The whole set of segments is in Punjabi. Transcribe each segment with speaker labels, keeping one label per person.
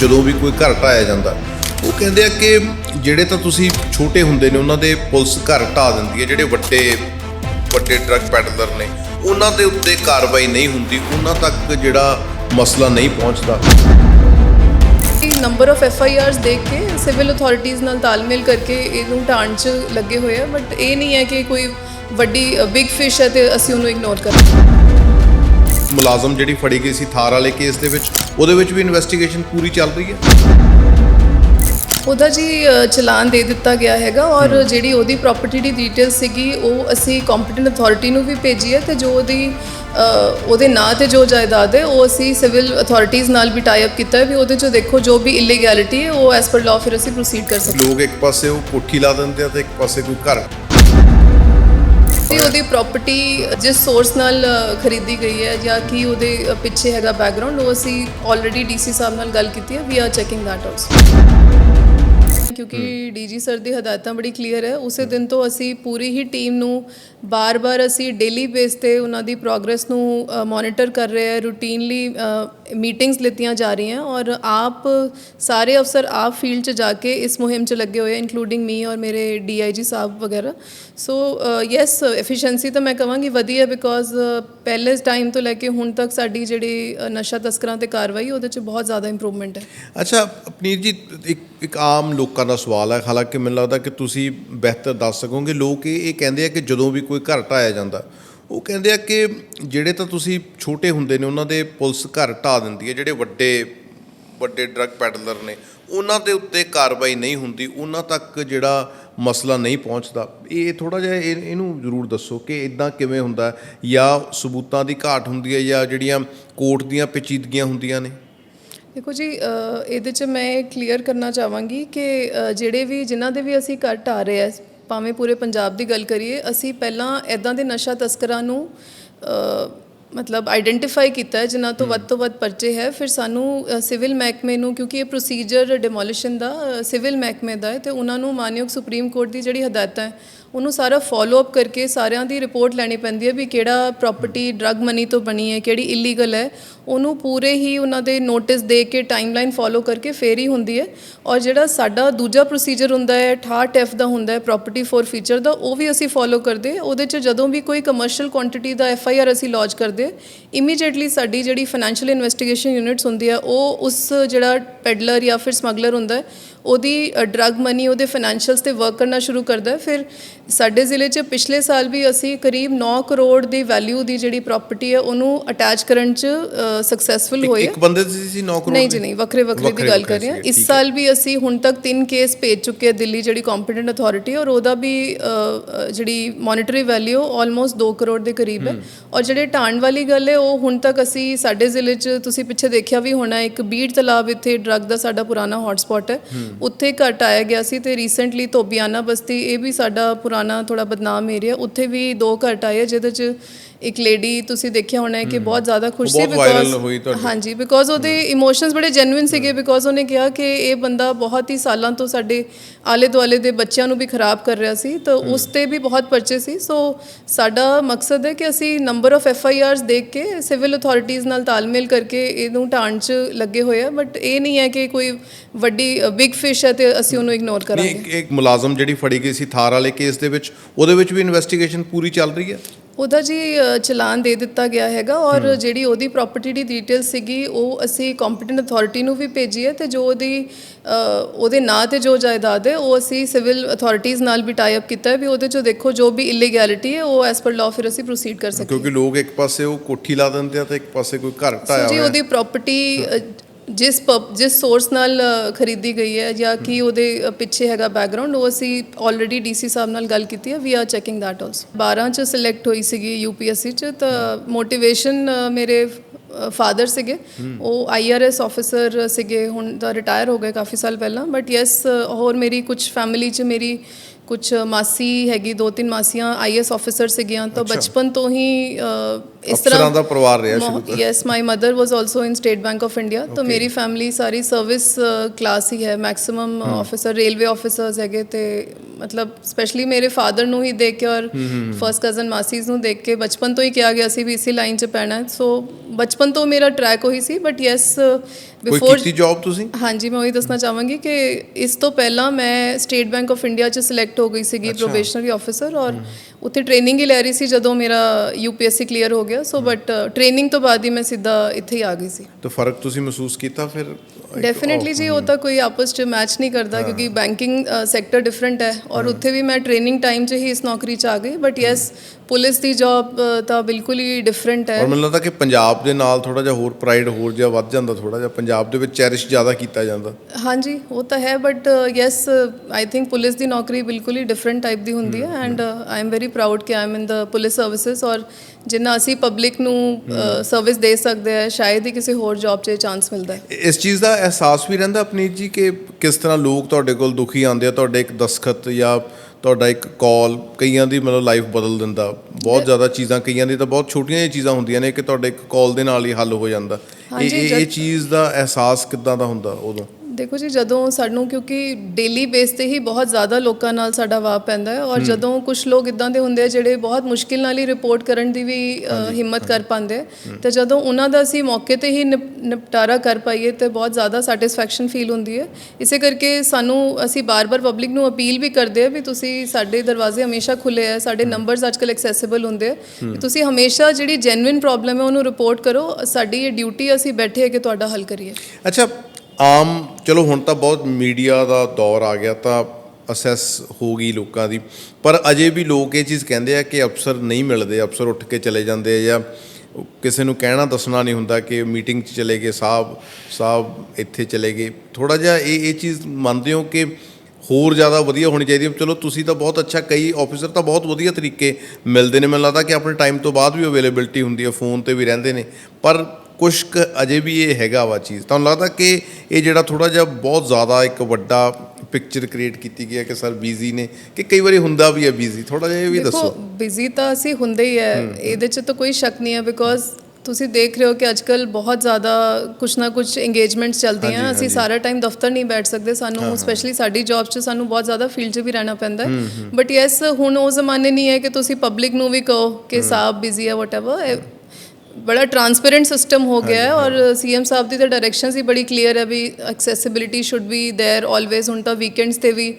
Speaker 1: ਜਦੋਂ ਵੀ ਕੋਈ ਘਰ ਢਾਇਆ ਜਾਂਦਾ, ਉਹ ਕਹਿੰਦੇ ਆ ਕਿ ਜਿਹੜੇ ਤਾਂ ਤੁਸੀਂ ਛੋਟੇ ਹੁੰਦੇ ਨੇ, ਉਹਨਾਂ ਦੇ ਪੁਲਿਸ ਘਰ ਢਾ ਦਿੰਦੀ ਹੈ, ਜਿਹੜੇ ਵੱਡੇ ਵੱਡੇ ਡਰੱਗ ਪੈਡਲਰ ਨੇ, ਉਹਨਾਂ ਦੇ ਉੱਤੇ ਕਾਰਵਾਈ ਨਹੀਂ ਹੁੰਦੀ, ਉਹਨਾਂ ਤੱਕ ਜਿਹੜਾ ਮਸਲਾ ਨਹੀਂ ਪਹੁੰਚਦਾ।
Speaker 2: Number of F I Rs ਦੇਖ ਕੇ ਸਿਵਲ ਅਥਾਰਟੀਆਂ ਨਾਲ ਤਾਲਮੇਲ ਕਰਕੇ ਇਹਨੂੰ ਢਾਣ 'ਚ ਲੱਗੇ ਹੋਏ ਆ ਬਟ ਇਹ ਨਹੀਂ ਹੈ ਕਿ ਕੋਈ ਵੱਡੀ ਬਿਗ ਫਿਸ਼ ਹੈ ਤੇ ਅਸੀਂ ਉਹਨੂੰ ਇਗਨੋਰ ਕਰਾਂਗੇ
Speaker 1: ਮੁਲਾਜ਼ਮ ਜਿਹੜੀ ਫੜੀ ਗਈ ਸੀ ਥਾਰ ਵਾਲੇ ਕੇਸ ਦੇ ਵਿੱਚ ਉਹਦੇ ਵਿੱਚ ਵੀ ਇਨਵੈਸਟੀਗੇਸ਼ਨ ਪੂਰੀ ਚੱਲ ਰਹੀ ਹੈ?
Speaker 2: ਉਹਦਾ ਜੀ ਚਲਾਨ ਦੇ ਦਿੱਤਾ ਗਿਆ ਹੈਗਾ ਔਰ ਜਿਹੜੀ ਉਹਦੀ ਪ੍ਰਾਪਰਟੀ ਦੀ ਡਿਟੇਲ ਸੀਗੀ ਉਹ ਅਸੀਂ ਕੰਪੀਟੈਂਟ ਅਥਾਰਟੀ ਨੂੰ ਵੀ ਭੇਜੀ ਹੈ ਤੇ ਜੋ ਉਹਦੀ ਉਹਦੇ ਨਾਂ ਤੇ ਜੋ ਜਾਇਦਾਦ ਹੈ ਉਹ ਅਸੀਂ ਸਿਵਲ ਅਥਾਰਟੀਆਂ ਨਾਲ ਵੀ ਟਾਈ ਅਪ ਕੀਤਾ ਹੈ ਵੀ ਉਹਦੇ ਚੋਂ ਦੇਖੋ ਜੋ ਵੀ ਇਲੀਗੈਲਿਟੀ ਹੈ ਉਹ ਐਸ ਪਰ ਲਾਅ ਫਿਰ ਅਸੀਂ ਪ੍ਰੋਸੀਡ ਕਰ ਸਕਦੇ
Speaker 1: ਲੋਕ ਇੱਕ ਪਾਸੇ ਉਹ ਕੋਠੀ ਲਾ ਦਿੰਦੇ ਆ ਤੇ ਇੱਕ ਪਾਸੇ ਕੋਈ ਘਰ
Speaker 2: ਉਹਦੀ ਪ੍ਰਾਪਰਟੀ ਜਿਸ ਸੋਰਸ ਨਾਲ ਖਰੀਦੀ ਗਈ ਹੈ ਜਾਂ ਕੀ ਉਹਦੇ ਪਿੱਛੇ ਹੈਗਾ ਬੈਕਗ੍ਰਾਉਂਡ ਉਹ ਅਸੀਂ ਆਲਰੇਡੀ ਡੀਸੀ ਸਾਹਿਬ ਨਾਲ ਗੱਲ ਕੀਤੀ ਹੈ we are checking that also ਕਿਉਂਕਿ ਡੀਜੀ ਸਰ ਦੀ ਹਦਾਇਤਾਂ ਬੜੀ ਕਲੀਅਰ ਹੈ ਉਸੇ ਦਿਨ ਤੋਂ ਅਸੀਂ ਪੂਰੀ ਹੀ ਟੀਮ ਨੂੰ ਬਾਰ-ਬਾਰ ਅਸੀਂ ਡੇਲੀ ਬੇਸ ਤੇ ਉਹਨਾਂ ਦੀ ਪ੍ਰੋਗਰੈਸ ਨੂੰ ਮੋਨੀਟਰ ਕਰ ਰਹੇ ਹਾਂ ਰੂਟੀਨਲੀ ਮੀਟਿੰਗਸ ਲਿੱਤੀਆਂ ਜਾ ਰਹੀਆਂ ਔਰ ਆਪ ਸਾਰੇ ਅਫਸਰ ਆਪ ਫੀਲਡ 'ਚ ਜਾ ਕੇ ਇਸ ਮੁਹਿੰਮ 'ਚ ਲੱਗੇ ਹੋਏ ਆ ਇਨਕਲੂਡਿੰਗ ਮੀ ਔਰ ਮੇਰੇ ਡੀਆਈਜੀ ਸਾਹਿਬ ਵਗੈਰਾ। ਸੋ ਯੈਸ ਐਫੀਸ਼ੀਐਂਸੀ ਤਾਂ ਮੈਂ ਕਹਾਂਗੀ ਵਧੀਆ ਬਿਕੋਜ਼ ਪਹਿਲੇ ਟਾਈਮ ਤੋਂ ਲੈ ਕੇ ਹੁਣ ਤੱਕ ਸਾਡੀ ਜਿਹੜੀ ਨਸ਼ਾ ਤਸਕਰਾਂ ਤੇ ਕਾਰਵਾਈ, ਉਹਦੇ 'ਚ ਬਹੁਤ ਜ਼ਿਆਦਾ ਇੰਪਰੂਵਮੈਂਟ ਹੈ।
Speaker 1: ਅੱਛਾ, ਪਨੀਰ ਜੀ, ਇੱਕ ਇੱਕ ਆਮ ਲੋਕਾਂ ਦਾ ਸਵਾਲ ਹੈ। ਹਾਲਾਂਕਿ ਮੈਨੂੰ ਲੱਗਦਾ ਕਿ ਤੁਸੀਂ ਬਿਹਤਰ ਦੱਸ ਸਕੋਗੇ। ਲੋਕ ਇਹ ਇਹ ਕਹਿੰਦੇ ਆ ਕਿ ਜਦੋਂ ਵੀ ਕੋਈ ਘਰ ਢਾਇਆ ਜਾਂਦਾ ਉਹ ਕਹਿੰਦੇ ਆ ਕਿ ਜਿਹੜੇ ਤਾਂ ਤੁਸੀਂ ਛੋਟੇ ਹੁੰਦੇ ਨੇ, ਉਹਨਾਂ ਦੇ ਪੁਲਿਸ ਘਰ ਢਾ ਦਿੰਦੀ ਹੈ, ਜਿਹੜੇ ਵੱਡੇ ਵੱਡੇ ਡਰੱਗ ਪੈਡਲਰ ਨੇ, ਉਹਨਾਂ ਦੇ ਉੱਤੇ ਕਾਰਵਾਈ ਨਹੀਂ ਹੁੰਦੀ, ਉਹਨਾਂ ਤੱਕ ਜਿਹੜਾ ਮਸਲਾ ਨਹੀਂ ਪਹੁੰਚਦਾ। ਇਹ ਥੋੜਾ ਜਿਹਾ ਇਹ- ਇਹਨੂੰ ਜ਼ਰੂਰ ਦੱਸੋ ਕਿ ਇਦਾਂ ਕਿਵੇਂ ਹੁੰਦਾ ਜਾਂ ਸਬੂਤਾਂ ਦੀ ਘਾਟ ਹੁੰਦੀ ਹੈ, ਜਾਂ ਜਿਹੜੀਆਂ ਕੋਰਟ ਦੀਆਂ ਪੇਚੀਦਗੀਆਂ ਹੁੰਦੀਆਂ ਨੇ?
Speaker 2: ਦੇਖੋ ਜੀ ਇਹਦੇ 'ਚ ਮੈਂ ਕਲੀਅਰ ਕਰਨਾ ਚਾਹਾਂਗੀ ਕਿ ਜਿਹੜੇ ਵੀ, ਜਿਨ੍ਹਾਂ ਦੇ ਵੀ ਅਸੀਂ ਘੱਟ ਆ ਰਹੇ ਆ ਭਾਵੇਂ ਪੂਰੇ ਪੰਜਾਬ ਦੀ ਗੱਲ ਕਰੀਏ ਅਸੀਂ ਪਹਿਲਾਂ ਐਦਾਂ ਦੇ ਨਸ਼ਾ ਤਸਕਰਾਂ ਨੂੰ ਮਤਲਬ ਆਈਡੈਂਟੀਫਾਈ ਕੀਤਾ ਜਿਨ੍ਹਾਂ ਤੋਂ ਵੱਧ ਤੋਂ ਵੱਧ ਪਰਚੇ ਹੈ। ਫਿਰ ਸਾਨੂੰ ਸਿਵਲ ਮਹਿਕਮੇ ਨੂੰ ਕਿਉਂਕਿ ਇਹ ਪ੍ਰੋਸੀਜਰ ਡਿਮੋਲੀਸ਼ਨ ਦਾ ਸਿਵਲ ਮਹਿਕਮੇ ਦਾ ਹੈ ਤੇ ਉਹਨਾਂ ਨੂੰ ਮਾਨਯੋਗ ਸੁਪਰੀਮ ਕੋਰਟ ਦੀ ਜਿਹੜੀ ਹਦਾਇਤਾਂ ਹੈ ਉਹਨੂੰ ਸਾਰਾ ਫਾਲੋ ਅਪ ਕਰਕੇ ਸਾਰਿਆਂ ਦੀ ਰਿਪੋਰਟ ਲੈਣੀ ਪੈਂਦੀ ਹੈ ਵੀ ਕਿਹੜਾ ਪ੍ਰਾਪਰਟੀ ਡਰੱਗ ਮਨੀ ਤੋਂ ਬਣੀ ਹੈ, ਕਿਹੜੀ ਇਲੀਗਲ ਹੈ ਉਹਨੂੰ ਪੂਰੇ ਹੀ ਉਹਨਾਂ ਦੇ ਨੋਟਿਸ ਦੇ ਕੇ ਟਾਈਮਲਾਈਨ ਫਾਲੋ ਕਰਕੇ ਫੇਰ ਹੀ ਹੁੰਦੀ ਹੈ ਔਰ ਜਿਹੜਾ ਸਾਡਾ ਦੂਜਾ ਪ੍ਰੋਸੀਜਰ ਹੁੰਦਾ ਹੈ 68 ਐਫ ਦਾ ਹੁੰਦਾ ਹੈ ਪ੍ਰਾਪਰਟੀ ਫੋਰ ਫੀਚਰ ਦਾ, ਉਹ ਵੀ ਅਸੀਂ ਫਾਲੋ ਕਰਦੇ ਹਾਂ। ਉਹਦੇ 'ਚ ਜਦੋਂ ਵੀ ਕੋਈ ਕਮਰਸ਼ੀਅਲ ਕੁਆਂਟੀਟੀ ਦਾ ਐਫ ਆਈ ਆਰ ਅਸੀਂ ਲੌਂਚ ਕਰਦੇ ਇਮੀਡੀਏਟਲੀ ਸਾਡੀ ਜਿਹੜੀ ਫਾਈਨੈਂਸ਼ੀਅਲ ਇਨਵੈਸਟੀਗੇਸ਼ਨ ਯੂਨਿਟਸ ਹੁੰਦੀ ਹੈ, ਉਹ ਉਸ ਜਿਹੜਾ ਪੈਡਲਰ ਜਾਂ ਫਿਰ ਸਮਗਲਰ ਹੁੰਦਾ ਉਹਦੀ ਡਰੱਗ ਮਨੀ ਉਹਦੇ ਫਾਈਨੈਂਸ਼ੀਅਲਸ ਤੇ ਵਰਕ ਕਰਨਾ ਸ਼ੁਰੂ ਕਰਦਾ ਹੈ। ਫਿਰ ਸਾਡੇ ਜ਼ਿਲ੍ਹੇ 'ਚ ਪਿਛਲੇ ਸਾਲ ਵੀ ਅਸੀਂ ਕਰੀਬ 9 ਕਰੋੜ ਦੀ ਵੈਲਿਊ ਦੀ ਜਿਹੜੀ ਪ੍ਰਾਪਰਟੀ ਹੈ ਉਹਨੂੰ ਅਟੈਚ ਕਰਨ 'ਚ ਸਕਸੈਸਫੁਲ ਹੋਏ।
Speaker 1: ਇੱਕ ਬੰਦੇ ਦੀ ਸੀ 9 ਕਰੋੜ
Speaker 2: ਨਹੀਂ? ਜੀ ਨਹੀਂ ਵੱਖਰੇ ਵੱਖਰੇ ਦੀ ਗੱਲ ਕਰ ਰਹੇ ਹਾਂ। ਇਸ ਸਾਲ ਵੀ ਅਸੀਂ ਹੁਣ ਤੱਕ ਤਿੰਨ ਕੇਸ ਭੇਜ ਚੁੱਕੇ ਆ ਦਿੱਲੀ ਜਿਹੜੀ ਕੰਪੀਟੈਂਟ ਅਥਾਰਟੀ ਔਰ ਉਹਦਾ ਵੀ ਜਿਹੜੀ ਮੋਨਿਟਰੀ ਵੈਲਿਊ ਆਲਮੋਸਟ 2 ਕਰੋੜ ਦੇ ਕਰੀਬ ਹੈ। ਔਰ ਜਿਹੜੇ ਢਾਣ ਵਾਲੀ ਗੱਲ ਹੈ ਉਹ ਹੁਣ ਤੱਕ ਅਸੀਂ ਸਾਡੇ ਜ਼ਿਲ੍ਹੇ 'ਚ ਤੁਸੀਂ ਪਿੱਛੇ ਦੇਖਿਆ ਵੀ ਹੋਣਾ ਇੱਕ ਬੀੜ ਤਲਾਬ ਇੱਥੇ ਡਰੱਗ ਦਾ ਸਾਡਾ ਪੁਰਾਣਾ ਹੌਟਸਪੌਟ ਹੈ। ਉੱਥੇ ਘਟ ਆਇਆ ਗਿਆ ਸੀ ਤੇ ਰੀਸੈਂਟਲੀ ਧੋਬੀਆਨਾ ਬਸਤੀ ਇਹ ਵੀ ਸਾਡਾ ਪੁਰਾਣਾ ਥੋੜਾ ਬਦਨਾਮ ਏਰੀਆ ਉੱਥੇ ਵੀ ਦੋ ਘਟ ਆਏ ਆ, ਜਿਹਦੇ 'ਚ ਇੱਕ ਲੇਡੀ ਤੁਸੀਂ ਦੇਖਿਆ ਹੋਣਾ ਹੈ ਕਿ ਬਹੁਤ ਜ਼ਿਆਦਾ ਖੁਸ਼ ਸੀ
Speaker 1: ਤੁਹਾਡੀ।
Speaker 2: ਹਾਂਜੀ ਬਿਕੋਜ਼ ਉਹਦੇ ਇਮੋਸ਼ਨਸ ਬੜੇ ਜੈਨੂਇਨ ਸੀਗੇ ਬਿਕੋਜ਼ ਉਹਨੇ ਕਿਹਾ ਕਿ ਇਹ ਬੰਦਾ ਬਹੁਤ ਹੀ ਸਾਲਾਂ ਤੋਂ ਸਾਡੇ ਆਲੇ ਦੁਆਲੇ ਦੇ ਬੱਚਿਆਂ ਨੂੰ ਵੀ ਖਰਾਬ ਕਰ ਰਿਹਾ ਸੀ ਤਾਂ ਉਸ ਤੇ ਵੀ ਬਹੁਤ ਪਰਚੇ ਸੀ। ਸੋ ਸਾਡਾ ਮਕਸਦ ਹੈ ਕਿ ਅਸੀਂ number of F I Rs ਦੇਖ ਕੇ ਸਿਵਲ ਅਥਾਰਟੀਆਂ ਨਾਲ ਤਾਲਮੇਲ ਕਰਕੇ ਇਹਨੂੰ ਢਾਣ 'ਚ ਲੱਗੇ ਹੋਏ ਆ ਬਟ ਇਹ ਨਹੀਂ ਹੈ ਕਿ ਕੋਈ ਵੱਡੀ ਬਿਗ ਫਿਸ਼ ਹੈ ਤੇ ਅਸੀਂ ਉਹਨੂੰ ਇਗਨੋਰ ਕਰਾਂਗੇ।
Speaker 1: ਇੱਕ ਇੱਕ ਮੁਲਾਜ਼ਮ ਜਿਹੜੀ ਫੜੀ ਗਈ ਸੀ ਥਾਰ ਵਾਲੇ ਕੇਸ ਦੇ ਵਿੱਚ ਉਹਦੇ ਵਿੱਚ ਵੀ ਇਨਵੈਸਟੀਗੇਸ਼ਨ ਪੂਰੀ ਚੱਲ ਰਹੀ ਹੈ?
Speaker 2: ਉਹਦਾ ਜੀ ਚਲਾਨ ਦੇ ਦਿੱਤਾ ਗਿਆ ਹੈਗਾ ਔਰ ਜਿਹੜੀ ਉਹਦੀ ਪ੍ਰਾਪਰਟੀ ਦੀ ਡਿਟੇਲ ਸੀਗੀ ਉਹ ਅਸੀਂ ਕੰਪੀਟੈਂਟ ਅਥਾਰਟੀ ਨੂੰ ਵੀ ਭੇਜੀ ਹੈ ਤੇ ਜੋ ਉਹਦੀ ਉਹਦੇ ਨਾਂ ਤੇ ਜੋ ਜਾਇਦਾਦ ਹੈ ਉਹ ਅਸੀਂ ਸਿਵਲ ਅਥਾਰਟੀਆਂ ਨਾਲ ਵੀ ਟਾਈ ਅਪ ਕੀਤਾ ਹੈ ਵੀ ਉਹਦੇ ਚੋਂ ਦੇਖੋ ਜੋ ਵੀ ਇਲੀਗੈਲਿਟੀ ਹੈ ਉਹ ਐਸ ਪਰ ਲਾਅ ਫਿਰ ਅਸੀਂ ਪ੍ਰੋਸੀਡ ਕਰ ਸਕਦੇ
Speaker 1: ਕਿਉਂਕਿ ਲੋਕ ਇੱਕ ਪਾਸੇ ਉਹ ਕੋਠੀ ਲਾ ਦਿੰਦੇ ਆ ਤੇ ਇੱਕ ਪਾਸੇ ਕੋਈ ਘਰ ਢਾਇਆ
Speaker 2: ਸੋ ਜੀ
Speaker 1: ਹੋਇਆ
Speaker 2: ਉਹਦੀ ਪ੍ਰਾਪਰਟੀ ਜਿਸ ਪਰਪ- ਜਿਸ ਸੋਰਸ ਨਾਲ ਅ, ਖਰੀਦੀ ਗਈ ਹੈ ਜਾਂ ਕੀ ਉਹਦੇ ਅ, ਪਿੱਛੇ ਹੈਗਾ ਬੈਕਗ੍ਰਾਉਂਡ ਉਹ ਅਸੀਂ ਆਲਰੇਡੀ ਡੀਸੀ ਸਾਹਿਬ ਨਾਲ ਗੱਲ ਕੀਤੀ ਹੈ we are checking that also 12 ਚ ਸਿਲੈਕਟ ਹੋਈ ਸੀਗੀ ਯੂਪੀਐਸਸੀ ਚ ਤਾਂ ਮੋਟੀਵੇਸ਼ਨ ਮੇਰੇ ਫਾਦਰ ਸੀਗੇ। ਉਹ ਆਈਆਰਐਸ ਆਫੀਸਰ ਸੀਗੇ ਹੁਣ ਤਾਂ ਰਿਟਾਇਰ ਹੋ ਗਏ ਕਾਫੀ ਸਾਲ ਪਹਿਲਾਂ ਬਟ ਯੈਸ ਹੋਰ ਮੇਰੀ ਕੁਝ ਫੈਮਿਲੀ ਚ ਮੇਰੀ ਕੁਝ ਮਾਸੀ ਹੈਗੀ ਦੋ ਤਿੰਨ ਮਾਸੀਆਂ ਆਈਐਸ ਆਫੀਸਰ ਸੀਗੀਆਂ ਤਾਂ ਬਚਪਨ ਤੋਂ ਹੀ ਇਸ ਤਰ੍ਹਾਂ
Speaker 1: ਅਫਸਰਾਂ ਦਾ ਪਰਿਵਾਰ ਰਿਹਾ ਸ਼ੁਰੂ ਤੋਂ।
Speaker 2: Yes my mother was also in State Bank of India ਤਾਂ ਮੇਰੀ ਫੈਮਿਲੀ ਸਾਰੀ ਸਰਵਿਸ ਕਲਾਸ ਹੀ ਹੈ ਮੈਕਸਿਮਮ ਆਫੀਸਰ ਰੇਲਵੇ ਆਫੀਸਰਸ ਹੈਗੇ ਤੇ ਮਤਲਬ ਸਪੈਸ਼ਲੀ ਮੇਰੇ ਫਾਦਰ ਨੂੰ ਹੀ ਦੇਖ ਕੇ ਔਰ ਫਰਸਟ ਕਜ਼ਨ ਮਾਸੀਜ਼ ਨੂੰ ਦੇਖ ਕੇ ਬਚਪਨ ਤੋਂ ਹੀ ਕਿਹਾ ਗਿਆ ਸੀ ਵੀ ਇਸੇ ਲਾਈਨ 'ਚ ਪੈਣਾ ਸੋ ਬਚਪਨ ਤੋਂ ਮੇਰਾ ਟਰੈਕ ਉਹੀ ਸੀ ਬਟ ਯੈਸ
Speaker 1: ਕੋਈ
Speaker 2: ਬਿਫੋਰ
Speaker 1: ਕੀਤੀ ਜੌਬ ਤੁਸੀਂ?
Speaker 2: ਹਾਂਜੀ ਮੈਂ ਉਹੀ ਦੱਸਣਾ ਚਾਹਾਂਗੀ ਕਿ ਇਸ ਤੋਂ ਪਹਿਲਾਂ ਮੈਂ ਸਟੇਟ ਬੈਂਕ ਆਫ ਇੰਡੀਆ 'ਚ ਸਿਲੈਕਟ ਹੋ ਗਈ ਸੀਗੀ ਪ੍ਰੋਬੇਸ਼ਨਰੀ ਆਫੀਸਰ ਔਰ ਉੱਥੇ ਟ੍ਰੇਨਿੰਗ ਹੀ ਲੈ ਰਹੀ ਸੀ ਜਦੋਂ ਮੇਰਾ ਯੂਪੀਐਸਸੀ ਕਲੀਅਰ ਹੋ ਗਿਆ ਸੋ ਬਟ ਟ੍ਰੇਨਿੰਗ ਤੋਂ ਬਾਅਦ ਹੀ ਮੈਂ ਸਿੱਧਾ ਇੱਥੇ ਹੀ ਆ ਗਈ ਸੀ।
Speaker 1: ਤਾਂ ਫ਼ਰਕ ਤੁਸੀਂ ਮਹਿਸੂਸ ਕੀਤਾ ਫਿਰ?
Speaker 2: ਡੈਫੀਨਿਟਲੀ ਜੀ ਉਹ ਤਾਂ ਕੋਈ ਆਪਸ 'ਚ ਮੈਚ ਨਹੀਂ ਕਰਦਾ ਕਿਉਂਕਿ ਬੈਂਕਿੰਗ ਸੈਕਟਰ ਡਿਫਰੈਂਟ ਹੈ। ਔਰ ਉੱਥੇ ਵੀ ਮੈਂ ਟ੍ਰੇਨਿੰਗ ਟਾਈਮ 'ਚ ਹੀ ਇਸ ਨੌਕਰੀ 'ਚ ਆ ਗਈ ਬਟ ਯੈਸ ਪੁਲਿਸ ਦੀ ਜੌਬ ਤਾਂ ਬਿਲਕੁਲ ਹੀ ਡਿਫਰੈਂਟ ਹੈ।
Speaker 1: ਔਰ ਮੈਨੂੰ ਲੱਗਦਾ ਕਿ ਪੰਜਾਬ ਦੇ ਨਾਲ ਥੋੜਾ ਜਿਹਾ ਹੋਰ ਪ੍ਰਾਈਡ ਹੋਰ ਜਿਹਾ ਵੱਧ ਜਾਂਦਾ ਥੋੜਾ ਜਿਹਾ ਪੰਜਾਬ ਦੇ ਵਿੱਚ ਚੈਰਿਸ਼ ਜ਼ਿਆਦਾ ਕੀਤਾ ਜਾਂਦਾ।
Speaker 2: ਹਾਂਜੀ ਉਹ ਤਾਂ ਹੈ but yes I think police ਦੀ ਨੌਕਰੀ ਬਿਲਕੁਲ ਹੀ ਡਿਫਰੈਂਟ ਟਾਈਪ ਦੀ ਹੁੰਦੀ ਹੈ and I am very proud ਕਿ I am in the police services ਔਰ ਜਿੰਨਾ ਅਸੀਂ ਪਬਲਿਕ ਨੂੰ ਸਰਵਿਸ ਦੇ ਸਕਦੇ ਆ ਸ਼ਾਇਦ ਹੀ ਕਿਸੇ ਹੋਰ ਜੌਬ 'ਚ ਚਾਂਸ ਮਿਲਦਾ ਹੈ।
Speaker 1: ਇਸ ਚੀਜ਼ ਦਾ ਅਹਿਸਾਸ ਵੀ ਰਹਿੰਦਾ ਆਪਣੀ ਜੀ ਕਿ ਕਿਸ ਤਰ੍ਹਾਂ ਲੋਕ ਤੁਹਾਡੇ ਕੋਲ ਦੁਖੀ ਆਉਂਦੇ ਆ ਤੁਹਾਡੇ ਇੱਕ ਦਸਖਤ ਜਾਂ ਤੁਹਾਡਾ ਇੱਕ ਕਾਲ ਕਈਆਂ ਦੀ ਮਤਲਬ ਲਾਈਫ ਬਦਲ ਦਿੰਦਾ। ਬਹੁਤ ਜ਼ਿਆਦਾ ਚੀਜ਼ਾਂ ਕਈਆਂ ਦੀ ਤਾਂ ਬਹੁਤ ਛੋਟੀਆਂ ਜਿਹੀਆਂ ਚੀਜ਼ਾਂ ਹੁੰਦੀਆਂ ਨੇ ਕਿ ਤੁਹਾਡੇ ਇੱਕ ਕਾਲ ਦੇ ਨਾਲ ਹੀ ਹੱਲ ਹੋ ਜਾਂਦਾ। ਇਹ ਇਹ ਚੀਜ਼ ਦਾ ਅਹਿਸਾਸ ਕਿੱਦਾਂ ਦਾ ਹੁੰਦਾ ਉਦੋਂ?
Speaker 2: ਦੇਖੋ ਜੀ ਜਦੋਂ ਸਾਨੂੰ ਕਿਉਂਕਿ ਡੇਲੀ ਬੇਸ ਤੇ ਹੀ ਬਹੁਤ ਜ਼ਿਆਦਾ ਲੋਕਾਂ ਨਾਲ ਸਾਡਾ ਵਾਹ ਪੈਂਦਾ ਹੈ ਔਰ ਜਦੋਂ ਕੁਝ ਲੋਕ ਇਦਾਂ ਦੇ ਹੁੰਦੇ ਆ ਜਿਹੜੇ ਬਹੁਤ ਮੁਸ਼ਕਿਲ ਨਾਲ ਹੀ ਰਿਪੋਰਟ ਕਰਨ ਦੀ ਵੀ ਹਿੰਮਤ ਕਰ ਪਾਉਂਦੇ ਤੇ ਜਦੋਂ ਉਹਨਾਂ ਦਾ ਅਸੀਂ ਮੌਕੇ ਤੇ ਹੀ ਨਿਪ- ਨਿਪਟਾਰਾ ਕਰ ਪਾਈਏ ਤੇ ਬਹੁਤ ਜ਼ਿਆਦਾ ਸੈਟੀਸਫੈਕਸ਼ਨ ਫੀਲ ਹੁੰਦੀ ਹੈ। ਇਸੇ ਕਰਕੇ ਸਾਨੂੰ ਅਸੀਂ ਬਾਰ-ਬਾਰ ਪਬਲਿਕ ਨੂੰ ਅਪੀਲ ਵੀ ਕਰਦੇ ਆ ਵੀ ਤੁਸੀਂ ਸਾਡੇ ਦਰਵਾਜ਼ੇ ਹਮੇਸ਼ਾ ਖੁੱਲੇ ਆ ਸਾਡੇ ਨੰਬਰਸ ਅੱਜਕੱਲ ਐਕਸੈਸਿਬਲ ਹੁੰਦੇ ਆ। ਤੁਸੀਂ ਹਮੇਸ਼ਾ ਜਿਹੜੀ ਜੈਨੂਇਨ ਪ੍ਰੋਬਲਮ ਹੈ ਉਹਨੂੰ ਰਿਪੋਰਟ ਕਰੋ ਸਾਡੀ ਇਹ ਡਿਊਟੀ ਅਸੀਂ ਬੈਠੇ ਆ ਕਿ ਤੁਹਾਡਾ ਹੱਲ ਕਰੀਏ।
Speaker 1: ਅੱਛਾ ਆਮ, ਚਲੋ ਹੁਣ ਤਾਂ ਬਹੁਤ ਮੀਡੀਆ ਦਾ ਦੌਰ ਆ ਗਿਆ ਤਾਂ ਅਸੈਸ ਹੋ ਗਈ ਲੋਕਾਂ ਦੀ। ਪਰ ਅਜੇ ਵੀ ਲੋਕ ਇਹ ਚੀਜ਼ ਕਹਿੰਦੇ ਆ ਕਿ ਅਫਸਰ ਨਹੀਂ ਮਿਲਦੇ, ਅਫਸਰ ਉੱਠ ਕੇ ਚਲੇ ਜਾਂਦੇ ਆ ਜਾਂ ਕਿਸੇ ਨੂੰ ਕਹਿਣਾ ਦੱਸਣਾ ਨਹੀਂ ਹੁੰਦਾ ਕਿ ਮੀਟਿੰਗ 'ਚ ਚਲੇ ਗਏ ਸਾਹਿਬ ਸਾਹਿਬ ਇੱਥੇ ਚਲੇ ਗਏ। ਥੋੜਾ ਜਿਹਾ ਇਹ ਇਹ ਚੀਜ਼ ਮੰਨਦੇ ਹੋ ਕਿ ਹੋਰ ਜ਼ਿਆਦਾ ਵਧੀਆ ਹੋਣੀ ਚਾਹੀਦੀ ਚਲੋ ਤੁਸੀਂ ਤਾਂ ਬਹੁਤ ਅੱਛਾ, ਕਈ ਆਫੀਸਰ ਤਾਂ ਬਹੁਤ ਵਧੀਆ ਤਰੀਕੇ ਮਿਲਦੇ ਨੇ। ਮੈਨੂੰ ਲੱਗਦਾ ਕਿ ਆਪਣੇ ਟਾਈਮ ਤੋਂ ਬਾਅਦ ਵੀ ਅਵੇਲੇਬਿਲਟੀ ਹੁੰਦੀ ਹੈ ਫੋਨ ਤੇ ਵੀ ਰਹਿੰਦੇ ਨੇ। ਪਰ ਕੁਛ ਕੁ ਅਜੇ ਵੀ ਇਹ ਹੈਗਾ ਵਾ ਚੀਜ਼। ਤੁਹਾਨੂੰ ਲੱਗਦਾ ਕਿ ਇਹ ਜਿਹੜਾ ਥੋੜਾ ਜਿਹਾ ਬਹੁਤ ਜ਼ਿਆਦਾ ਇੱਕ ਵੱਡਾ ਪਿਕਚਰ ਕ੍ਰੀਏਟ ਕੀਤੀ ਗਈ ਹੈ ਕਿ ਸਰ ਬਿਜ਼ੀ ਨੇ? ਕਿ ਕਈ ਵਾਰੀ ਹੁੰਦਾ ਵੀ ਹੈ ਬਿਜ਼ੀ ਥੋੜਾ ਜਿਹਾ ਇਹ ਵੀ ਦੱਸੋ।
Speaker 2: ਬਿਜ਼ੀ ਤਾਂ ਅਸੀਂ ਹੁੰਦੇ ਹੀ ਹੈ। ਇਹਦੇ 'ਚ ਤਾਂ ਕੋਈ ਸ਼ੱਕ ਨਹੀਂ ਹੈ ਬਿਕੋਜ਼ ਤੁਸੀਂ ਦੇਖ ਰਹੇ ਹੋ ਕਿ ਅੱਜਕੱਲ ਬਹੁਤ ਜ਼ਿਆਦਾ ਕੁਛ ਨਾ ਕੁਛ ਇੰਗੇਜਮੈਂਟਸ ਚੱਲਦੀਆਂ। ਅਸੀਂ। ਸਾਰਾ ਟਾਈਮ ਦਫ਼ਤਰ ਨਹੀਂ ਬੈਠ ਸਕਦੇ। ਸਾਨੂੰ ਸਪੈਸ਼ਲੀ ਸਾਡੀ ਜੌਬ 'ਚ ਸਾਨੂੰ ਬਹੁਤ ਜ਼ਿਆਦਾ ਫੀਲਡ 'ਚ ਵੀ ਰਹਿਣਾ ਪੈਂਦਾ ਹੈ। ਬਟ ਯੈਸ ਹੁਣ ਉਹ ਜ਼ਮਾਨੇ ਨਹੀਂ ਹੈ ਕਿ ਤੁਸੀਂ ਪਬਲਿਕ ਨੂੰ ਵੀ ਕਹੋ ਕਿ ਸਾਹਿਬ ਬਿਜ਼ੀ ਹੈ ਵਟਐਵਰ ਬੜਾ ਟਰਾਂਸਪੇਰੈਂਟ ਸਿਸਟਮ ਹੋ ਗਿਆ ਹੈ ਔਰ ਸੀਐਮ ਸਾਹਿਬ ਦੀ ਤਾਂ ਡਾਇਰੈਕਸ਼ਨਸ ਹੀ ਬੜੀ ਕਲੀਅਰ ਹੈ ਵੀ accessibility should be there always ਹੁਣ ਤਾਂ ਵੀਕਐਂਡਸ ਤੇ ਵੀ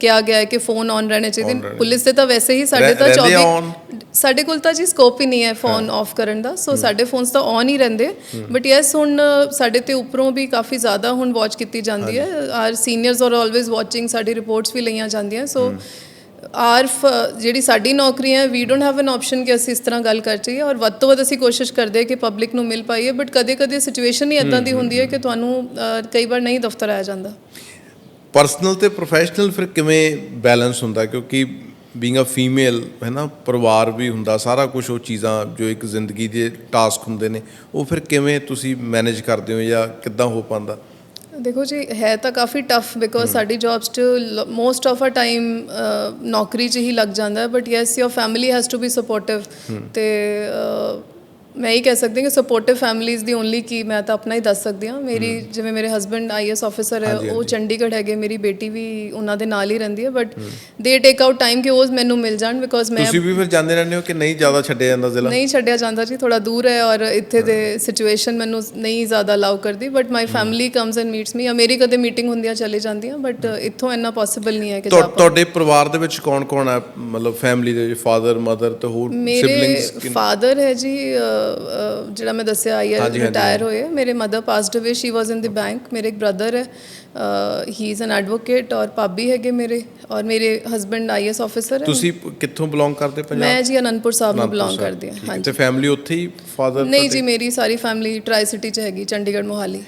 Speaker 2: ਕਿਹਾ ਗਿਆ ਹੈ ਕਿ ਫੋਨ ਔਨ ਰਹਿਣੇ ਚਾਹੀਦੇ ਪੁਲਿਸ ਦੇ ਤਾਂ ਵੈਸੇ ਹੀ ਸਾਡੇ
Speaker 1: ਰਹਿ-
Speaker 2: ਤਾਂ
Speaker 1: ਰਹਿੰਦੇ ਆ
Speaker 2: 24
Speaker 1: on?
Speaker 2: ਸਾਡੇ ਕੋਲ ਤਾਂ ਜੀ ਸਕੋਪ ਹੀ ਨਹੀਂ ਹੈ ਫੋਨ ਆਫ ਕਰਨ ਦਾ ਸੋ ਸਾਡੇ ਫੋਨਸ ਤਾਂ ਔਨ ਹੀ ਰਹਿੰਦੇ ਬਟ ਯੈਸ ਹੁਣ ਸਾਡੇ ਤੇ ਉੱਪਰੋਂ ਵੀ ਕਾਫੀ ਜ਼ਿਆਦਾ ਹੁਣ ਵਾਚ ਕੀਤੀ ਜਾਂਦੀ ਹੈ our seniors are always watching ਸਾਡੀ ਰਿਪੋਰਟਸ ਵੀ ਲਈਆਂ ਜਾਂਦੀਆਂ ਸੋ ਆਰ ਜਿਹੜੀ ਸਾਡੀ ਨੌਕਰੀ ਹੈ we don't have an option ਕਿ ਅਸੀਂ ਇਸ ਤਰ੍ਹਾਂ ਗੱਲ ਕਰ ਚਾਹੀਏ ਔਰ ਵੱਧ ਤੋਂ ਵੱਧ ਅਸੀਂ ਕੋਸ਼ਿਸ਼ ਕਰਦੇ ਹਾਂ ਕਿ ਪਬਲਿਕ ਨੂੰ ਮਿਲ ਪਾਈਏ ਬਟ ਕਦੇ-ਕਦੇ ਸਿਚੁਏਸ਼ਨ ਹੀ ਇਦਾਂ ਦੀ ਹੁੰਦੀ ਹੈ ਕਿ ਤੁਹਾਨੂੰ ਕਈ ਵਾਰ ਨਹੀਂ ਦਫ਼ਤਰ ਆਇਆ ਜਾਂਦਾ।
Speaker 1: ਪਰਸਨਲ ਤੇ ਪ੍ਰੋਫੈਸ਼ਨਲ ਫਿਰ ਕਿਵੇਂ ਬੈਲੈਂਸ ਹੁੰਦਾ? ਕਿਉਂਕਿ ਬੀਇੰਗ ਅ ਫੀਮੇਲ ਹੈ ਨਾ ਪਰਿਵਾਰ ਵੀ ਹੁੰਦਾ ਸਾਰਾ ਕੁਝ ਉਹ ਚੀਜ਼ਾਂ ਜੋ ਇੱਕ ਜ਼ਿੰਦਗੀ ਦੇ ਟਾਸਕ ਹੁੰਦੇ ਨੇ ਉਹ ਫਿਰ ਕਿਵੇਂ ਤੁਸੀਂ ਮੈਨੇਜ ਕਰਦੇ ਹੋ ਜਾਂ ਕਿੱਦਾਂ ਹੋ ਪਾਉਂਦਾ?
Speaker 2: ਦੇਖੋ ਜੀ ਹੈ ਤਾਂ ਕਾਫੀ ਟਫ ਬਿਕੋਜ਼ ਸਾਡੀ ਜੌਬਸ ਚ ਮੋਸਟ ਆਫ ਅ ਟਾਈਮ ਨੌਕਰੀ 'ਚ ਹੀ ਲੱਗ ਜਾਂਦਾ but yes your family has to be supportive ਤੇ ਮੈਂ ਇਹ ਕਹਿ ਸਕਦੀ ਹਾਂ ਕਿ ਸਪੋਰਟਿਵ ਫੈਮਿਲੀਜ਼ ਦੀ ਓਨਲੀ ਕੀ ਮੈਂ ਤਾਂ ਆਪਣਾ ਹੀ ਦੱਸ ਸਕਦੀ ਹਾਂ। ਮੇਰੀ ਜਿਵੇਂ ਮੇਰੇ ਹਸਬੰਡ ਆਈਐਸ ਆਫੀਸਰ ਹੈ ਉਹ ਚੰਡੀਗੜ੍ਹ ਹੈਗੇ ਮੇਰੀ ਬੇਟੀ ਵੀ ਉਹਨਾਂ ਦੇ ਨਾਲ ਹੀ ਰਹਿੰਦੀ ਹੈ ਬਟ ਦੇ ਟੇਕ ਆਊਟ ਟਾਈਮ ਕਿ ਉਹ ਮੈਨੂੰ ਮਿਲ ਜਾਣ ਬਿਕੋਜ਼ ਮੈਂ
Speaker 1: ਤੁਸੀਂ ਵੀ ਫਿਰ ਜਾਂਦੇ ਰਹਿੰਦੇ ਹੋ ਕਿ ਨਹੀਂ ਜ਼ਿਆਦਾ ਛੱਡਿਆ ਜਾਂਦਾ ਜ਼ਿਲ੍ਹਾ?
Speaker 2: ਨਹੀਂ ਛੱਡਿਆ ਜਾਂਦਾ ਜੀ ਥੋੜਾ ਦੂਰ ਹੈ ਔਰ ਇੱਥੇ ਦੇ ਸਿਚੁਏਸ਼ਨ ਮੈਨੂੰ ਨਹੀਂ ਜ਼ਿਆਦਾ ਅਲਾਉ ਕਰਦੀ but my family comes and meets me ਮੇਰੀ ਕਦੇ ਮੀਟਿੰਗ ਹੁੰਦੀਆਂ ਚਲੇ ਜਾਂਦੀਆਂ ਬਟ ਇੱਥੋਂ ਇੰਨਾ ਪੋਸੀਬਲ ਨਹੀਂ ਹੈ ਕਿ
Speaker 1: ਤੁਹਾਡੇ ਪਰਿਵਾਰ ਦੇ ਵਿੱਚ ਕੌਣ ਕੌਣ ਹੈ? ਮਤਲਬ ਫੈਮਿਲੀ ਦੇ ਫਾਦਰ ਮਦਰ ਤੇ ਹੋਰ
Speaker 2: ਮੇਰੇ
Speaker 1: ਸਿਬਲਿੰਗਸ
Speaker 2: ਫਾਦਰ ਹੈ ਜੀ ਜਿਹੜਾ ਮੈਂ ਦੱਸਿਆ ਆਈ
Speaker 1: ਹਾਂਜੀ, ਹਾਂਜੀ,
Speaker 2: ਰਿਟਾਇਰ ਹੋਏ। ਮੇਰੇ ਮਦਰ ਪਾਸਡ ਅਵੇ ਸ਼ੀ ਵਾਸ ਇਨ ਦੀ ਬੈਂਕ ਮੇਰੇ ਇੱਕ ਬ੍ਰਦਰ ਹੈ ਹੀ ਇਜ਼ ਐਨ ਐਡਵੋਕੇਟ ਔਰ ਭਾਬੀ ਹੈਗੇ ਮੇਰੇ ਔਰ ਮੇਰੇ ਹਸਬੰਡ ਆਈਐਸ ਆਫੀਸਰ ਹੈ।
Speaker 1: ਤੁਸੀਂ ਕਿੱਥੋਂ ਬਿਲੋਂਗ ਕਰਦੇ ਪੰਜਾਬ?
Speaker 2: ਮੈਂ ਜੀ ਅਨੰਦਪੁਰ ਸਾਹਿਬ ਨੂੰ ਬਿਲੋਂਗ ਕਰਦੀ ਹਾਂ
Speaker 1: ਠੀਕ ਹੈ।
Speaker 2: ਹਾਂਜੀ।
Speaker 1: ਤੇ ਫੈਮਿਲੀ ਉੱਥੇ ਹੀ ਫਾਦਰ
Speaker 2: ਨਹੀਂ ਜੀ ਮੇਰੀ ਸਾਰੀ ਫੈਮਿਲੀ ਟਰਾਈ ਸਿਟੀ ਚ ਹੈਗੀ ਚੰਡੀਗੜ੍ਹ ਮੋਹਾਲੀ।